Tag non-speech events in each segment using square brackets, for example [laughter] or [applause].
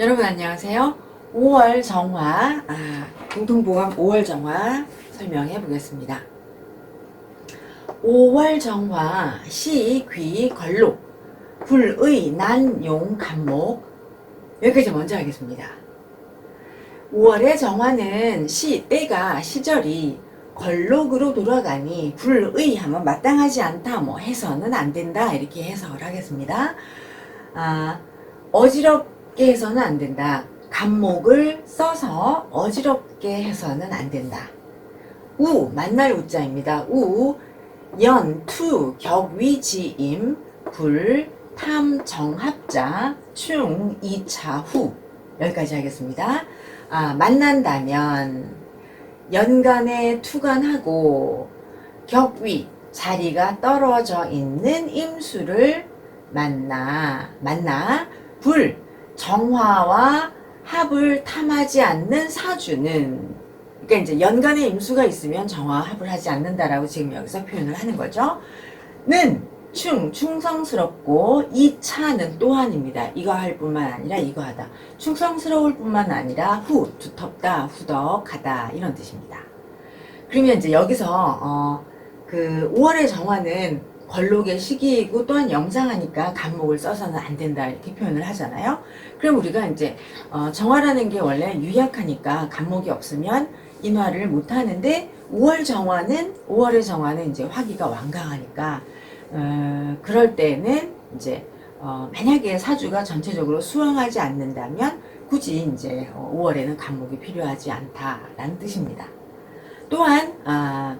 여러분 안녕하세요. 5월 정화, 아, 공통보감 5월 정화 설명해 보겠습니다. 5월 정화, 시, 귀, 걸록, 불의, 난, 용, 간목 여기까지 먼저 하겠습니다. 5월의 정화는 시, 때가, 시절이 걸록으로 돌아가니 불의 하면 마땅하지 않다 뭐 해서는 안 된다 이렇게 해석을 하겠습니다. 아, 어지럽 게 해서는 안 된다. 간목을 써서 어지럽게 해서는 안 된다. 우, 만날 우자입니다. 우, 연, 투, 격위, 지임, 불, 탐, 정합자, 충, 이차, 후. 여기까지 하겠습니다. 아, 만난다면, 연간에 투간하고, 격위, 자리가 떨어져 있는 임수를 만나, 만나, 불, 정화와 합을 탐하지 않는 사주는, 그러니까 이제 연간에 임수가 있으면 정화 합을 하지 않는다라고 지금 여기서 표현을 하는 거죠. 는, 충, 충성스럽고, 이 차는 또한입니다. 이거 할 뿐만 아니라 이거 하다. 충성스러울 뿐만 아니라 후, 두텁다, 후덕하다, 이런 뜻입니다. 그러면 이제 여기서, 어, 그 5월의 정화는 걸록의 시기이고 또한 영상하니까 간목을 써서는 안 된다 이렇게 표현을 하잖아요. 그럼 우리가 이제 어, 정화라는 게 원래 유약하니까 간목이 없으면 인화를 못 하는데 5월 정화는 5월의 정화는 이제 화기가 완강하니까 어, 그럴 때는 이제 어, 만약에 사주가 전체적으로 수왕하지 않는다면 굳이 이제 5월에는 간목이 필요하지 않다라는 뜻입니다. 또한 아,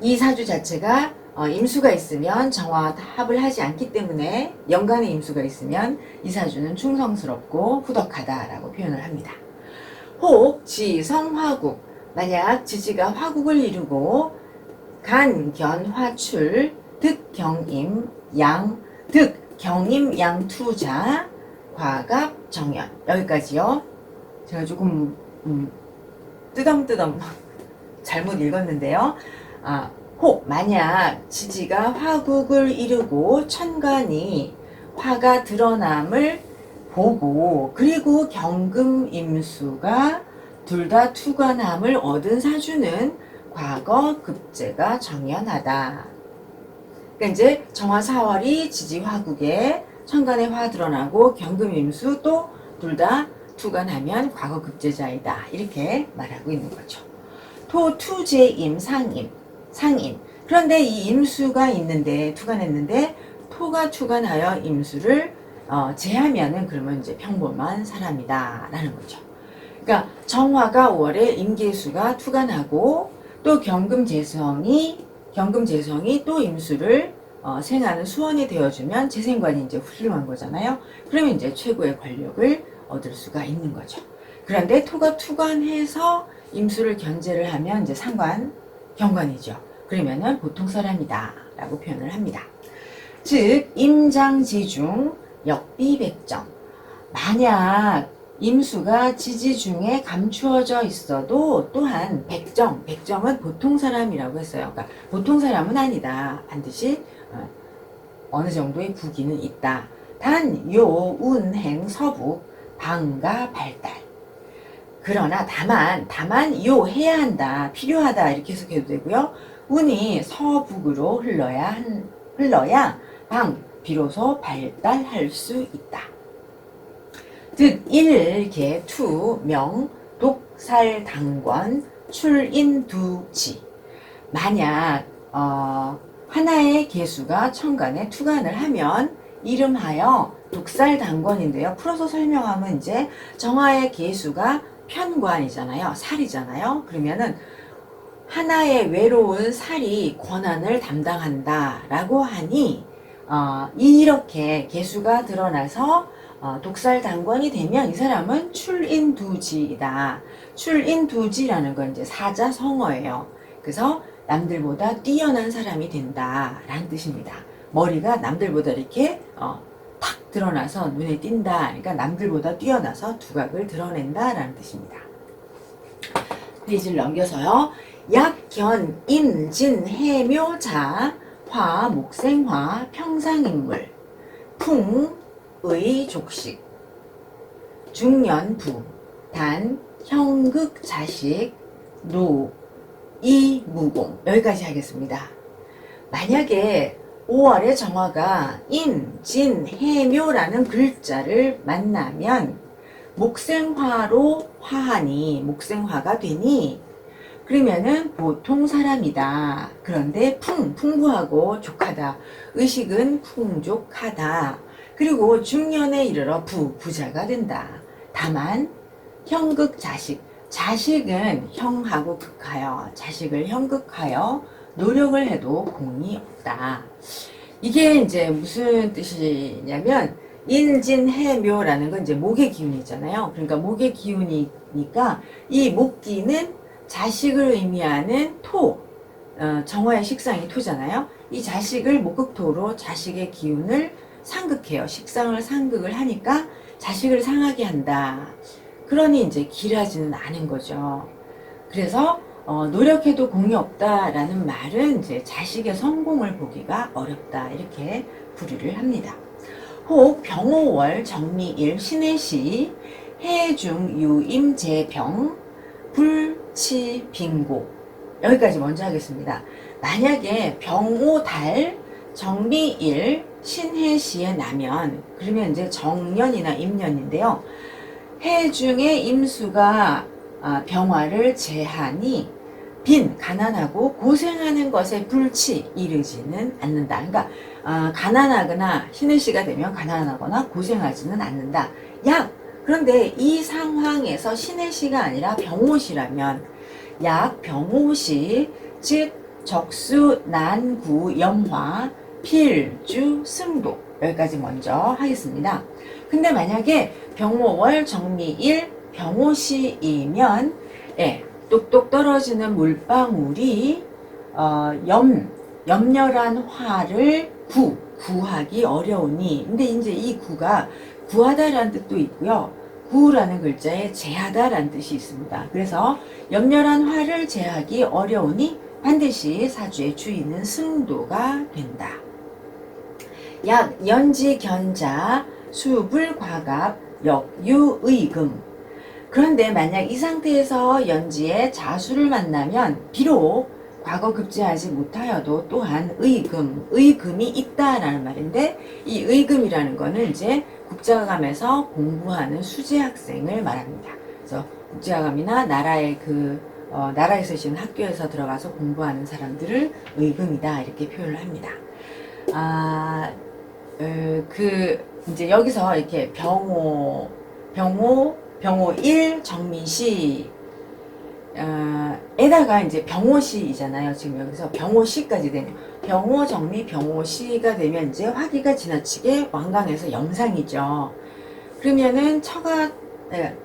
이 사주 자체가 어, 임수가 있으면 정화 합을 하지 않기 때문에 연간의 임수가 있으면 이 사주는 충성스럽고 후덕하다라고 표현을 합니다. 혹, 지, 성, 화국. 만약 지지가 화국을 이루고 간, 견, 화출, 득, 경 임, 양, 득, 경 임, 양, 투자, 과갑, 정연. 여기까지요. 제가 조금 음, 뜨덤뜨덤 [laughs] 잘못 읽었는데요. 아, 혹 만약 지지가 화국을 이루고 천간이 화가 드러남을 보고 그리고 경금 임수가 둘 다 투관함을 얻은 사주는 과거 급제가 정연하다. 그러니까 이제 정화 4월이 지지 화국에 천간에 화 드러나고 경금 임수 또 둘 다 투관하면 과거 급제자이다. 이렇게 말하고 있는 거죠. 토 투 제 임 상임 상임. 그런데 이 임수가 있는데 투간했는데 토가 투간하여 임수를 어, 제하면은 그러면 이제 평범한 사람이다라는 거죠. 그러니까 정화가 5월에 임계수가 투간하고 또 경금재성이 경금재성이 또 임수를 어, 생하는 수원이 되어주면 재생관이 이제 훌륭한 거잖아요. 그러면 이제 최고의 권력을 얻을 수가 있는 거죠. 그런데 토가 투간해서 임수를 견제를 하면 이제 상관 경관이죠. 그러면은 보통 사람이다 라고 표현을 합니다. 즉 임장지중 역비백정 만약 임수가 지지 중에 감추어져 있어도 또한 백정, 백정은 보통 사람이라고 했어요. 그러니까 보통 사람은 아니다. 반드시 어, 어느 정도의 부기는 있다. 단, 요, 운, 행, 서북, 방가, 발달. 그러나 다만, 다만 요 해야 한다, 필요하다 이렇게 해석해도 되고요. 운이 서북으로 흘러야 한, 흘러야 방 비로소 발달할 수 있다. 득, 일, 개, 투, 명, 독살, 당권, 출인, 두지. 만약 어, 하나의 개수가 천간에 투간을 하면 이름하여 독살 당권인데요. 풀어서 설명하면 이제 정화의 개수가 편관이잖아요. 살이잖아요. 그러면은 하나의 외로운 살이 권한을 담당한다라고 하니 어, 이렇게 개수가 드러나서 어, 독살 당권이 되면 이 사람은 출인두지이다. 출인두지라는 건 이제 사자성어예요. 그래서 남들보다 뛰어난 사람이 된다라는 뜻입니다. 머리가 남들보다 이렇게 어, 탁 드러나서 눈에 띈다. 그러니까 남들보다 뛰어나서 두각을 드러낸다 라는 뜻입니다. 페이지를 넘겨서요. 약견, 임진, 해묘 자, 화, 목생화, 평상인물, 풍, 의, 족식. 중년 부, 단, 형극 자식, 노, 이, 무공. 여기까지 하겠습니다. 만약에 5월의 정화가 인, 진, 해묘라는 글자를 만나면 목생화로 화하니 목생화가 되니 그러면은 보통 사람이다. 그런데 풍, 풍부하고 족하다. 의식은 풍족하다. 그리고 중년에 이르러 부, 부자가 된다. 다만 형극 자식, 자식은 형하고 극하여 자식을 형극하여 노력을 해도 공이 없다. 이게 이제 무슨 뜻이냐면 인진해묘라는 건 이제 목의 기운이잖아요. 그러니까 목의 기운이니까 이 목기는 자식을 의미하는 토, 어, 정화의 식상이 토잖아요. 이 자식을 목극토로 자식의 기운을 상극해요. 식상을 상극을 하니까 자식을 상하게 한다. 그러니 이제 길하지는 않은 거죠. 그래서 어, 노력해도 공이 없다라는 말은 이제 자식의 성공을 보기가 어렵다 이렇게 부류를 합니다. 혹 병오월 정미일 신해시 해중 유임재병 불치 빙고 여기까지 먼저 하겠습니다. 만약에 병오달 정미일 신해시에 나면 그러면 이제 정년이나 임년인데요. 해중의 임수가 아, 병화를 제하니 빈 가난하고 고생하는 것에 불치 이르지는 않는다. 그러니까 아, 가난하거나 신의 시가 되면 가난하거나 고생하지는 않는다. 약 그런데 이 상황에서 신의 시가 아니라 병호시라면 약 병호시 즉 적수 난구 염화 필주 승도 여기까지 먼저 하겠습니다. 근데 만약에 병호월 정미일 병호시이면 예, 똑똑 떨어지는 물방울이 어, 염 염렬한 화를 구 구하기 어려우니 근데 이제 이 구가 구하다라는 뜻도 있고요. 구라는 글자에 제하다라는 뜻이 있습니다. 그래서 염렬한 화를 제하기 어려우니 반드시 사주의 주인은 승도가 된다. 약 연지 견자 수불 과갑 역유의금 그런데 만약 이 상태에서 연지의 자수를 만나면 비록 과거 급제하지 못하여도 또한 의금, 의금이 있다라는 말인데 이 의금이라는 거는 이제 국제학감에서 공부하는 수재 학생을 말합니다. 그래서 국제학감이나 나라의 그 어, 나라에서 있는 학교에서 들어가서 공부하는 사람들을 의금이다 이렇게 표현을 합니다. 아, 어, 그 이제 여기서 이렇게 병호, 병호, 병호 1 정민시 어, 에다가 이제 병호시이잖아요. 지금 여기서 병호시까지 되면 병호 정리 병호시가 되면 이제 화기가 지나치게 완강해서 영상이죠. 그러면은 처가 네,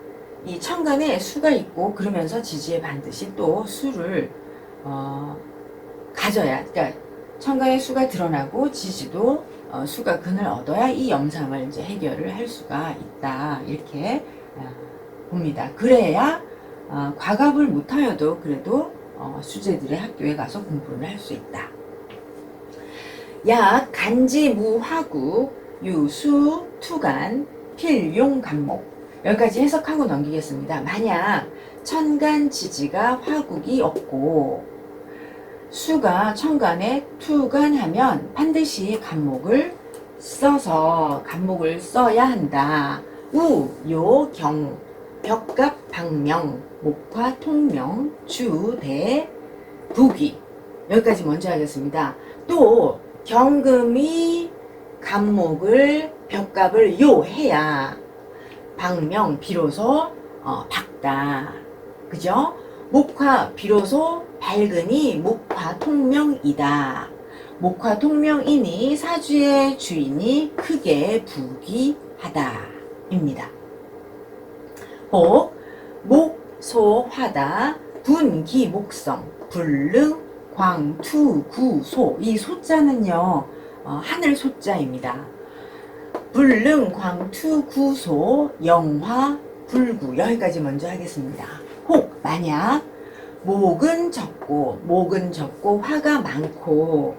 이 천간에 수가 있고 그러면서 지지에 반드시 또 수를 어, 가져야 그러니까 천간에 수가 드러나고 지지도 어, 수가 근을 얻어야 이 영상을 이제 해결을 할 수가 있다 이렇게 어, 봅니다. 그래야 어, 과갑을 못하여도 그래도 어, 수재들의 학교에 가서 공부를 할 수 있다. 약 간지무화구 유수 투간 필용 간목 여기까지 해석하고 넘기겠습니다. 만약 천간 지지가 화국이 없고 수가 천간에 투간하면 반드시 간목을 써서 간목을 써야 한다. 우, 요, 경, 벽갑, 방명, 목화, 통명, 주, 대, 부기 여기까지 먼저 하겠습니다. 또 경금이 간목을 벽갑을 요 해야 방명 비로소 어, 밝다. 그죠? 목화 비로소 밝으니 목화 통명이다. 목화 통명이니 사주의 주인이 크게 부귀하다 입니다. 혹 목소하다 분 기 목성 불능 광투 구 소 이 소자는요 어, 하늘 소자입니다. 불능 광투 구 소 영화 불구 여기까지 먼저 하겠습니다. 혹 만약 목은 적고 목은 적고 화가 많고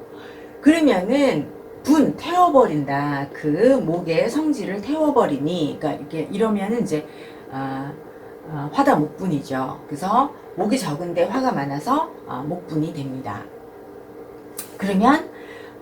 그러면은 분 태워버린다 그 목의 성질을 태워버리니 그러니까 이렇게 이러면은 이제 아, 아, 화다 목분이죠. 그래서 목이 적은데 화가 많아서 아, 목분이 됩니다. 그러면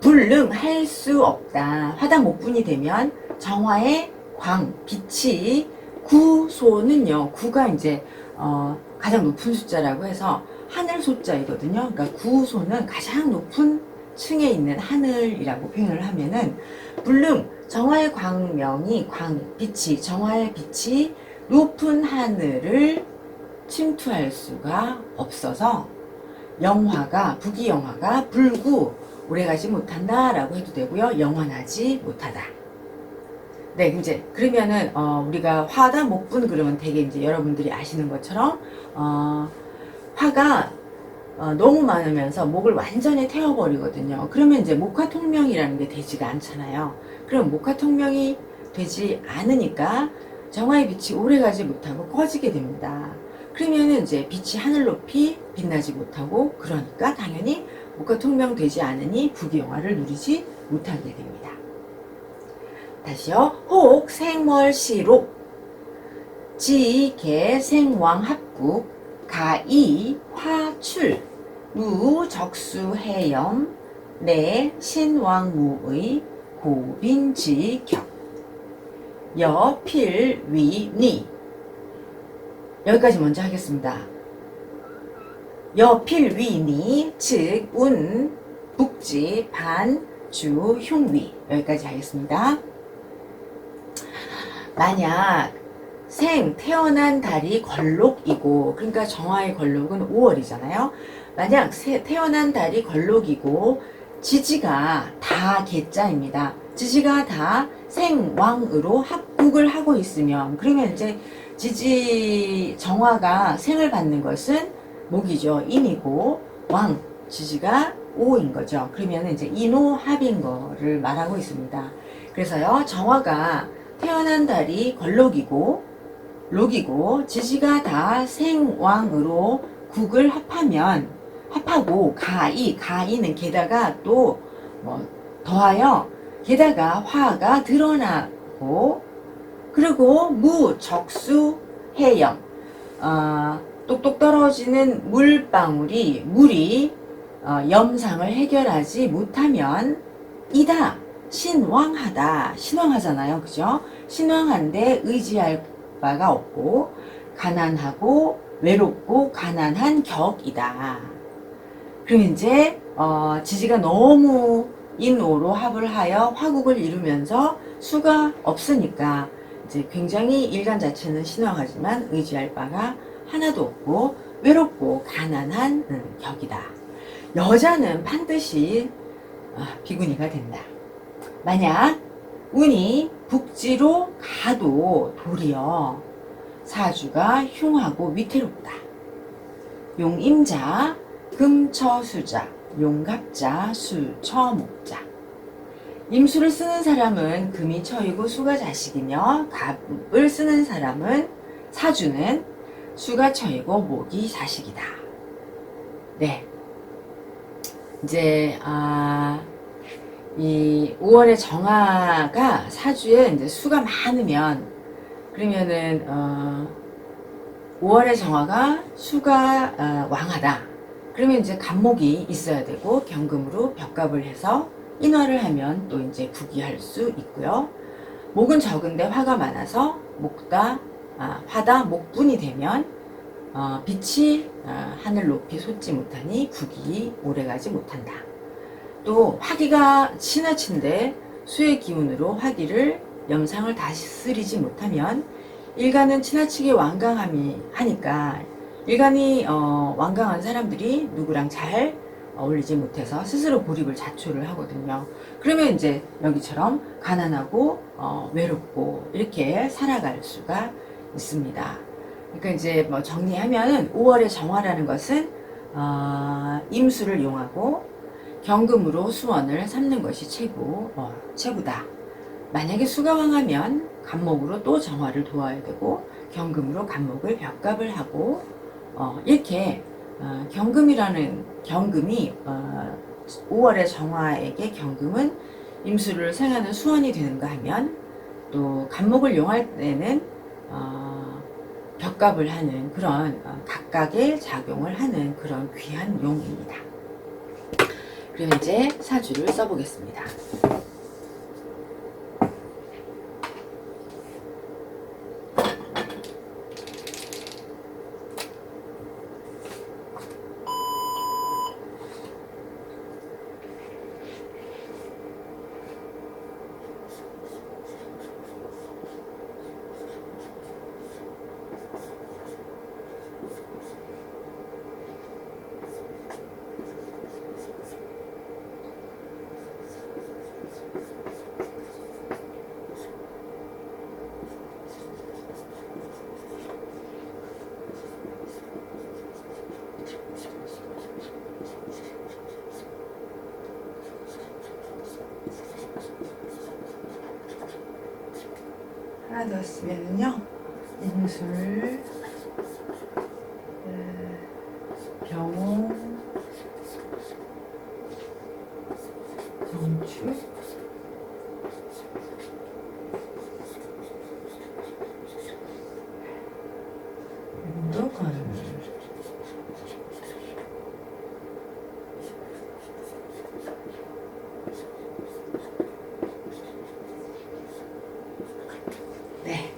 불능할 수 없다. 화다 목분이 되면 정화의 광, 빛이 구소는요. 구가 이제 어, 가장 높은 숫자라고 해서 하늘 소자이거든요. 그러니까 구소는 가장 높은 층에 있는 하늘이라고 표현을 하면은 불능 정화의 광명이 광 빛이 정화의 빛이 높은 하늘을 침투할 수가 없어서 영화가 부귀 영화가 불구 오래가지 못한다라고 해도 되고요. 영원하지 못하다. 네, 이제 그러면은 어, 우리가 화다 목분 그러면 되게 이제 여러분들이 아시는 것처럼 어, 화가 어, 너무 많으면서 목을 완전히 태워버리거든요. 그러면 이제 목화통명이라는 게 되지가 않잖아요. 그럼 목화통명이 되지 않으니까 정화의 빛이 오래가지 못하고 꺼지게 됩니다. 그러면은 이제 빛이 하늘 높이 빛나지 못하고 그러니까 당연히 목화통명 되지 않으니 부귀영화를 누리지 못하게 됩니다. 다시요. 혹 생월시로 지개 생왕 합국 가이 화출 무 적수 해염 내 신왕무의 고빈지격 여필위니 여기까지 먼저 하겠습니다. 여필위니 즉 운 북지 반 주 흉위 여기까지 하겠습니다. 만약 생 태어난 달이 걸록이고 그러니까 정화의 걸록은 5월이잖아요. 만약 세- 태어난 달이 걸록이고 지지가 다 개자입니다. 지지가 다 생왕으로 합국을 하고 있으면 그러면 이제 지지 정화가 생을 받는 것은 목이죠. 인이고 왕 지지가 오인 거죠. 그러면 이제 인오합인 거를 말하고 있습니다. 그래서요 정화가 태어난 달이 걸록이고 록이고 지지가 다 생왕으로 국을 합하면 합하고 가이 가이는 게다가 또 뭐 더하여 게다가 화가 드러나고 그리고 무 적수 해염. 어, 똑똑 떨어지는 물방울이 물이 어, 염상을 해결하지 못하면 이다 신왕하다. 신왕하잖아요. 그죠? 신왕한데 의지할 바가 없고 가난하고 외롭고 가난한 격이다. 그럼 이제 어, 지지가 너무 인오로 합을 하여 화국을 이루면서 수가 없으니까 이제 굉장히 일간 자체는 신왕하지만 의지할 바가 하나도 없고 외롭고 가난한 음, 격이다. 여자는 반드시 아, 비구니가 된다. 만약 운이 북지로 가도 도리어 사주가 흉하고 위태롭다. 용임자, 금처수자, 용갑자, 수처목자. 임수를 쓰는 사람은 금이 처이고 수가 자식이며 갑을 쓰는 사람은 사주는 수가 처이고 목이 자식이다. 네. 이제 아, 이 5월의 정화가 사주에 이제 수가 많으면 그러면은 어 5월의 정화가 수가 어, 왕하다. 그러면 이제 간목이 있어야 되고 경금으로 벽갑을 해서 인화를 하면 또 이제 부귀할 수 있고요. 목은 적은데 화가 많아서 목다 아, 화다 목분이 되면 어, 빛이 어, 하늘 높이 솟지 못하니 부귀 오래가지 못한다. 또 화기가 지나친데 수의 기운으로 화기를 염상을 다스리지 못하면 일간은 지나치게 완강함이 하니까 일간이 어, 완강한 사람들이 누구랑 잘 어울리지 못해서 스스로 고립을 자초를 하거든요. 그러면 이제 여기처럼 가난하고 어, 외롭고 이렇게 살아갈 수가 있습니다. 그러니까 이제 뭐 정리하면은 5월의 정화라는 것은 어, 임수를 용하고 경금으로 수원을 삼는 것이 최고, 어, 최고다. 만약에 수가 왕하면 간목으로 또 정화를 도와야 되고 경금으로 간목을 벽갑을 하고 어, 이렇게 어, 경금이라는 경금이 어, 5월의 정화에게 경금은 임수를 생하는 수원이 되는가 하면 또 간목을 용할 때는 어, 벽갑을 하는 그런 어, 각각의 작용을 하는 그런 귀한 용입니다. 그럼 이제 사주를 써보겠습니다. 하나 더 쓰면은요 인술 에, 병호 정축 그리고 건 네.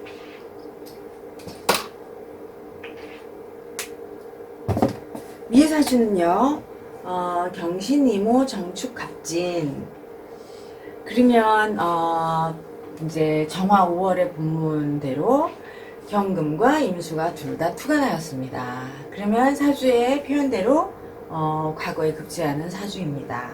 위에 사주는요, 어, 경신이모 정축갑진. 그러면, 어, 이제 정화 5월의 본문대로 경금과 임수가 둘 다 투가 나였습니다. 그러면 사주의 표현대로, 어, 과거에 급제하는 사주입니다.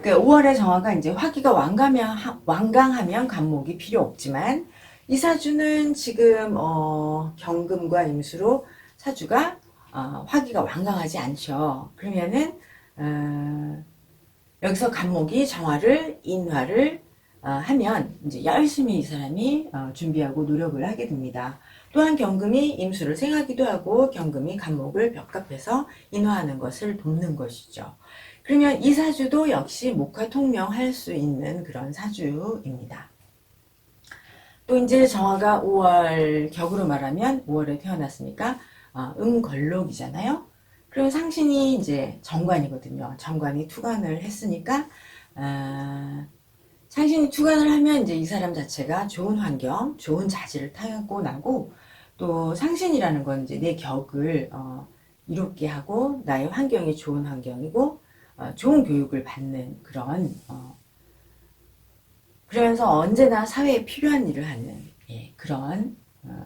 그 5월의 정화가 이제 화기가 완강하면, 완강하면 간목이 필요 없지만, 이 사주는 지금 어, 경금과 임수로 사주가 어, 화기가 완강하지 않죠. 그러면은 어, 여기서 간목이 정화를 인화를 어, 하면 이제 열심히 이 사람이 어, 준비하고 노력을 하게 됩니다. 또한 경금이 임수를 생하기도 하고 경금이 간목을 벽갑해서 인화하는 것을 돕는 것이죠. 그러면 이 사주도 역시 목화 통명할 수 있는 그런 사주입니다. 또 이제 정화가 5월 격으로 말하면 5월에 태어났으니까 어, 음걸록이잖아요. 그럼 상신이 이제 정관이거든요. 정관이 투관을 했으니까 어, 상신이 투관을 하면 이제 이 사람 자체가 좋은 환경, 좋은 자질을 타고 나고 또 상신이라는 건 이제 내 격을 어, 이롭게 하고 나의 환경이 좋은 환경이고 어, 좋은 교육을 받는 그런 어, 그러면서 언제나 사회에 필요한 일을 하는 예, 그런 어,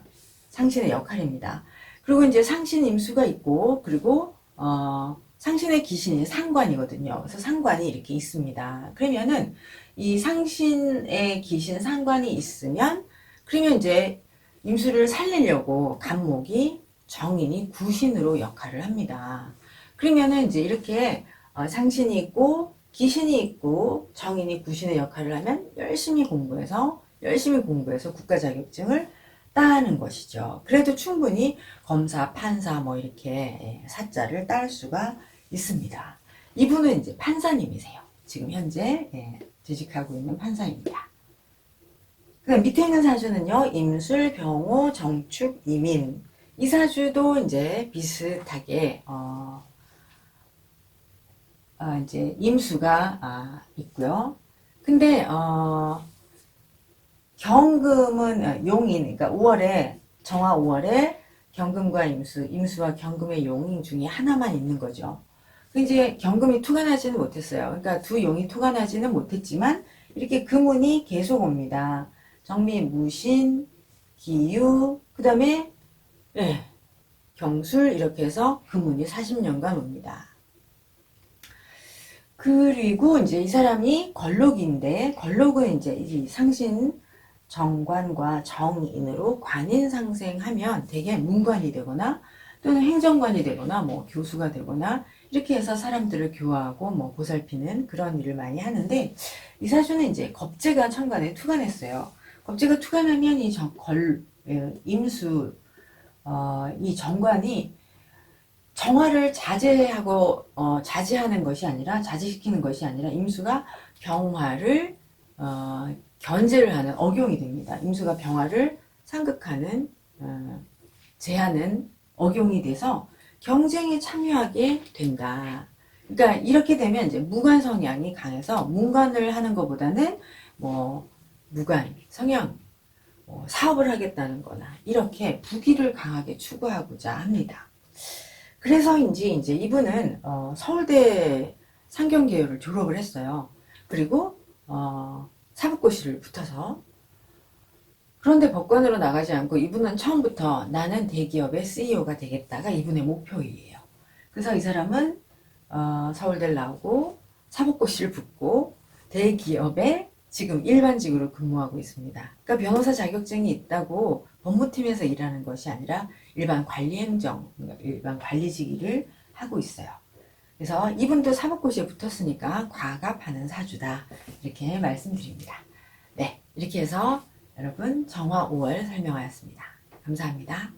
상신의 역할입니다. 그리고 이제 상신 임수가 있고 그리고 어, 상신의 기신이 상관이거든요. 그래서 상관이 이렇게 있습니다. 그러면은 이 상신의 기신 상관이 있으면 그러면 이제 임수를 살리려고 간목이 정인이 구신으로 역할을 합니다. 그러면은 이제 이렇게 어, 상신이 있고 기신이 있고 정인이 구신의 역할을 하면 열심히 공부해서 열심히 공부해서 국가 자격증을 따는 것이죠. 그래도 충분히 검사, 판사 뭐 이렇게 예, 사자를 딸 수가 있습니다. 이분은 이제 판사님이세요. 지금 현재 예, 재직하고 있는 판사입니다. 그다음 밑에 있는 사주는요. 임술, 병호, 정축, 이민. 이 사주도 이제 비슷하게 어, 아, 이제 임수가 아, 있고요. 근데 어, 경금은 아, 용인, 그러니까 5월에 정화 5월에 경금과 임수, 임수와 경금의 용 중에 하나만 있는 거죠. 그 이제 경금이 투간하지는 못했어요. 그러니까 두 용이 투간하지는 못했지만 이렇게 금운이 계속 옵니다. 정미, 무신, 기유, 그 다음에 예, 경술 이렇게 해서 금운이 40년간 옵니다. 그리고 이제 이 사람이 걸록인데 걸록은 이제 이 상신 정관과 정인으로 관인 상생하면 되게 문관이 되거나 또는 행정관이 되거나 뭐 교수가 되거나 이렇게 해서 사람들을 교화하고 뭐 보살피는 그런 일을 많이 하는데 이 사주는 이제 겁재가 천간에 투간했어요. 겁재가 투간하면 이 정, 걸, 예, 임수, 어, 이 정관이 정화를 자제하고 어, 자제하는 것이 아니라 자제시키는 것이 아니라 임수가 병화를 어, 견제를 하는 억용이 됩니다. 임수가 병화를 상극하는 어, 제한은 억용이 돼서 경쟁에 참여하게 된다. 그러니까 이렇게 되면 이제 무관 성향이 강해서 문관을 하는 것보다는 뭐 무관 성향 뭐 사업을 하겠다는 거나 이렇게 부기를 강하게 추구하고자 합니다. 그래서인지 이제 이분은 어, 서울대 상경계열을 졸업을 했어요. 그리고 어, 사법고시를 붙어서 그런데 법관으로 나가지 않고 이분은 처음부터 나는 대기업의 CEO가 되겠다가 이분의 목표이에요. 그래서 이 사람은 어, 서울대를 나오고 사법고시를 붙고 대기업에 지금 일반직으로 근무하고 있습니다. 그러니까 변호사 자격증이 있다고 법무팀에서 일하는 것이 아니라 일반 관리행정, 그러니까 일반 관리직을 하고 있어요. 그래서 이분도 사법고시에 붙었으니까 과가 반은 사주다. 이렇게 말씀드립니다. 네. 이렇게 해서 여러분 정화 5월 설명하였습니다. 감사합니다.